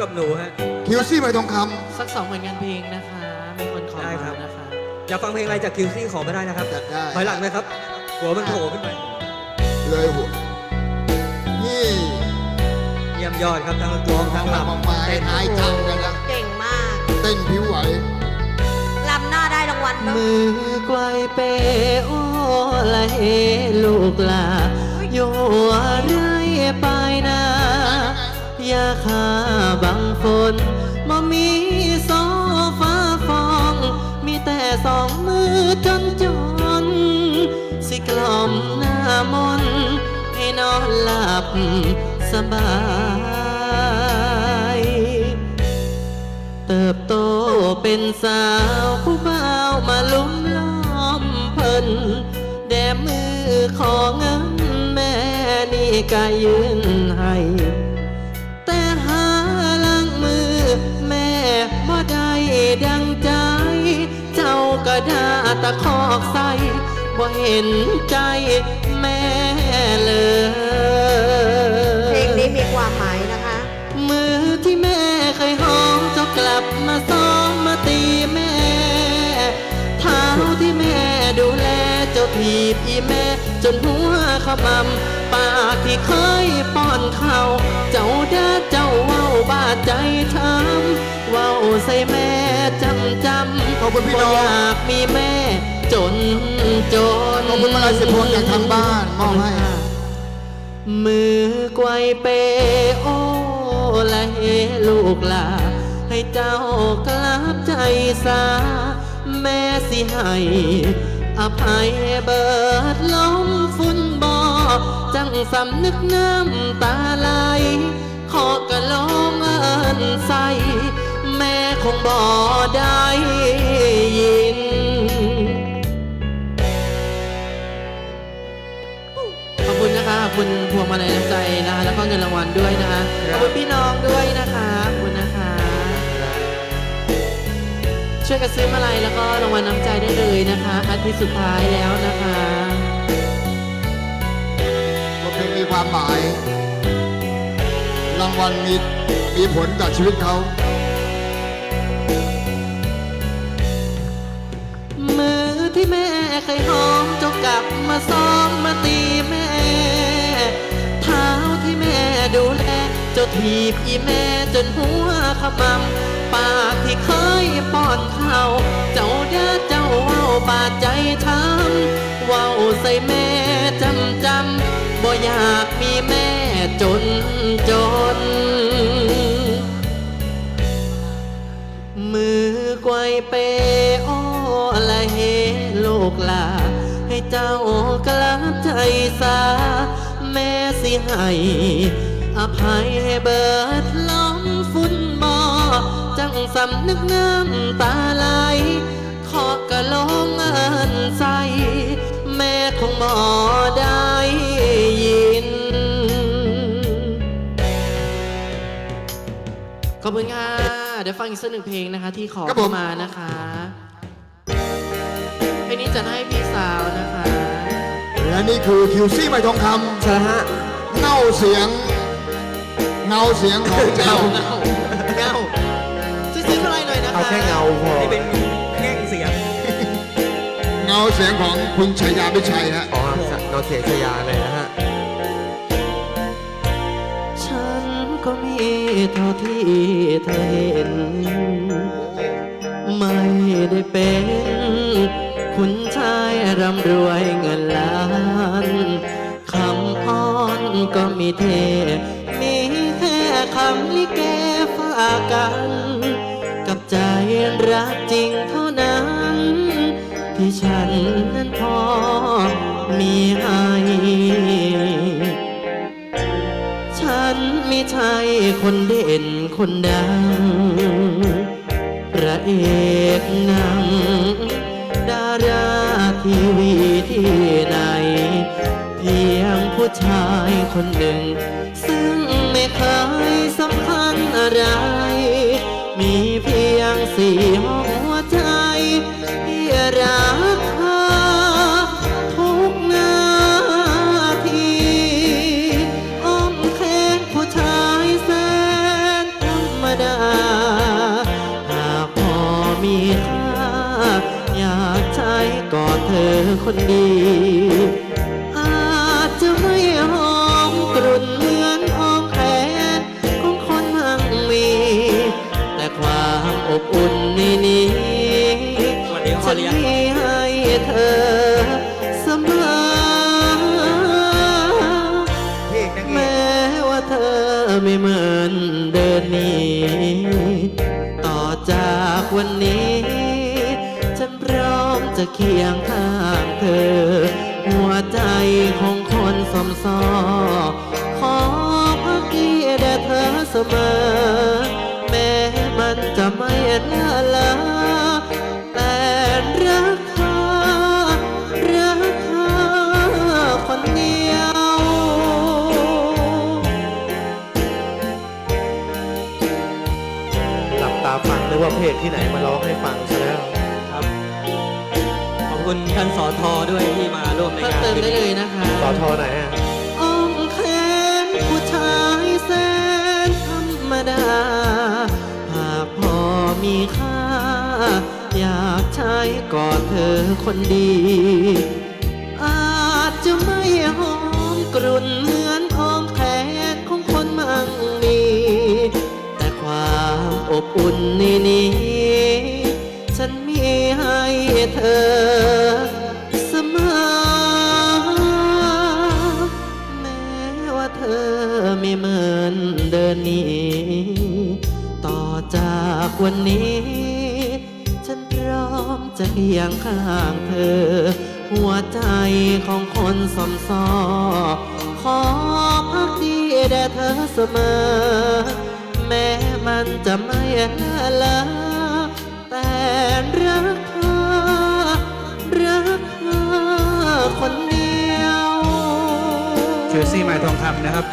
กับหนูฮะ คิวซี่ใบทองคสักสองผลงานเพลงนะคะ มีคนขอได้ครัมาบ นะคะ อยากฟังเพลงอะไรจากคิวซี่ขอไม่ได้นะครับำจัดได้ถอยหลังนะครับ หัวมันโผล่ขึ้นไปเลยหัวนี่เยี่ยมยอดครับทั้งร้องทั้งทำรำออกมาให้ทายจังกันแล้วเก่งมากเต้นผิวไหว ลำหน้าได้รางวัลบ้างมือไกวเปโอละเฮลูกลาอยู่เรื่อยไปนาอย่าขา บังฝนบ่มีโซฟาฟอง มีแต่สองมือจนจน สิกล่อมหน้ามนให้นอนหลับสบาย เติบโตเป็นสาวผู้บ่าวมาลุ่มล้อมเพิ่นแดมมือของเงินแม่นี่ก็ยืนให้ ด่าตะคอกใส่บ่เห็นใจแม่ ถีบอีแม่ จนหัวขมำปากที่เคยป้อนข้าวเจ้าด้าเจ้าเว้าบาดใจทำเว้าใส่แม่จำจำขอบคุณพี่น้องบ่อยากมีแม่ จนจนขอบคุณมาลายสิบพวงจากทางบ้านมอบให้มือไกวเปโอละเฮลูกลา ให้เจ้ากลับใจสาแม่สิให้ อภัยเบิดล้มฝุ่นบ่อจังสำนึกน้ำตาไหลขอกระลองเอินใส่แม่คงบ่ได้ยิน ขอบคุณนะคะขอบคุณพวงมาลัยน้ำใจนะคะแล้วก็เงินรางวัลด้วยนะคะขอบคุณพี่น้องด้วย ช่วยกันซื้อมาลัยแล้วก็รางวัลน้ำใจได้เลยนะคะอาทิตย์สุดท้ายแล้วนะคะบทเพลงมีความหมาย รางวัลมีมีผลต่อชีวิตเขามือที่แม่เคยหอมเจ้ากลับมาซ้อมมาตีแม่เท้าที่แม่ดูแลเจ้าถีบอีแม่จนหัวขมำ ปากที่เคยป้อนข้าวเจ้าเด้อเจ้าเว้าบาดใจช้ำเว้าใส่แม่จำจำบ่อยากมีแม่จนจน มือไกวเปโอละเฮลูกลา ให้เจ้ากลับใจสา แม่สิให้อภัยให้เบิดลอม สำนึกน้ำตาไหลขอกะลงเอินใส่แม่คงบ่ได้ยิน ขอบคุณค่ะ เดี๋ยวฟังอีกสักหนึ่งเพลงนะคะ ที่ขอครับผม เข้ามานะคะ เพลงนี้จะให้พี่สาวนะคะ และนี่คือคิวซี่ใบทองคใช่ฮะำเงาเสียง เงาเสียงของเจ้าเงาเงา เอาแค่เงาพอ นี่เป็นแง่งเสียง เงาเสียงของคุณชัยยาพิชัยฮะ อ๋อเงาเสียงชยาเลยนะฮะ ฉันก็มีเท่าที่เธอเห็น ไม่ได้เป็น คุณชายร่ำรวยเงินล้านคำอ้อนก็มีเท มีแค่คำลิเกฝากกันกับใจ รักจริงเท่านั้น ที่ฉันนั้นพอมีให้ฉันไม่ใช่คนเด่นคนดัง พระเอกนังดาราทีวีที่ไหน เพียงผู้ชายคนหนึ่ง ซึ่ง ไม่เหมือนเดินนี้ ต่อจากวันนี้ ฉันพร้อมจะเคียงข้างเธอ หัวใจของคนสมซอขอพักดีแด่เธอเสมอ ที่ไหนมาร้องให้ฟังซะแล้วครับ ขอบคุณท่านสอทอด้วยที่มาร่วมในเพิ่มงานเติมได้เลยนะคะต่อทอไหนอะอ้อมแขนผู้ชายแสนธรรมดา หากพอมีค่า อยากใช้กอดเธอคนดี อาจจะไม่หอมกรุ่นเหมือนอ้อมแขนของคนมั่งมี แต่ความอบอุ่นใน วันนี้ ฉันพร้อมจะเคียงข้างเธอ หัวใจของคนสมซอขอพักดีแด่เธอเสมอ แม้มันจะไม่น่าลาแต่รักเธอ รักเธอคนเดียว เชอร์ซี่ไม้ทองคำนะครับ